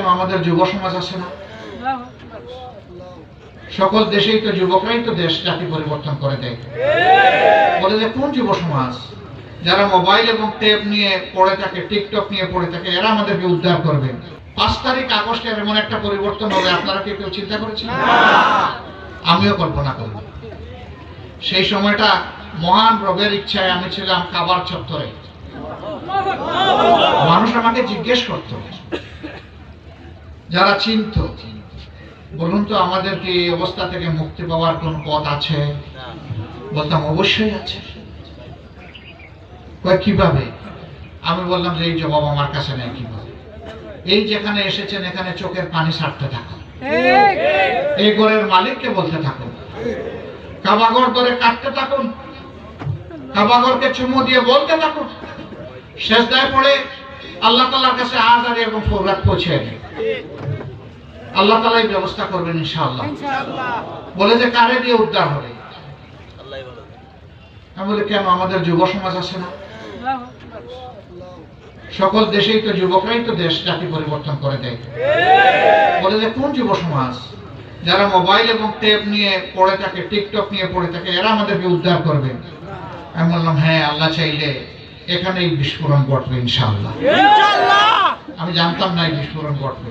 কেন আমাদের যুব সমাজ আছে না। সকল দেশেই তো যুবকরাই তো দেশ জাতি পরিবর্তন করে দেয়। বলে যে কোন যুব সমাজ? যারা মোবাইল এবং টেপ নিয়ে পড়ে থাকে টিকটক নিয়ে পড়ে থাকে এরা আমাদেরকে উদ্ধার করবে। পাঁচ তারিখ আগস্টের এমন একটা পরিবর্তন হবে আপনারা কি কেউ চিন্তা করেছিলেন আমিও কল্পনা করি। সেই সময়টা মহান রবের ইচ্ছায় আমি ছিলাম কাবার চত্বরে। মানুষ আমাকে জিজ্ঞেস করত যারা চিনত বলুন তো আমাদের কি এই অবস্থা থেকে মুক্তি পাওয়ার কোন পথ আছে? বলতাম অবশ্যই আছে। কীভাবে? আমি বললাম যে এই জবাব আমার কাছে নেই কীভাবে? এই যেখানে এসেছেন এখানে চোখের পানি ছাড়তে থাকুন। এই ঘরের মালিককে বলতে থাকুন। কাবাগর ধরে কাটতে থাকুন। কাবাগরকে চুমু দিয়ে বলতে থাকুন। শেষদায় পড়ে আল্লাহ তালার কাছে আজারি এবং ফৌরাত পৌঁছে আল্লাহ তালাই ব্যবস্থা করবেন ইনশাআল্লাহ। বলে যে কারে দিয়ে উদ্ধার হবে? আমি বলি কেন আমাদের যুব সমাজ আছে না? সকল দেশেই তো যুবকরাই তো দেশ জাতি পরিবর্তন করে দেয়। বলে যে কোন যুব সমাজ? যারা মোবাইল এবং টেপ নিয়ে পড়ে থাকে টিকটক নিয়ে পড়ে থাকে এরা আমাদেরকে উদ্ধার করবে। আমি বললাম হ্যাঁ আল্লাহ চাইলে। এখানেই বিস্ফোরণ ঘটবে ইনশাল্লাহ আমি জানতাম না এই বিস্ফোরণ ঘটবে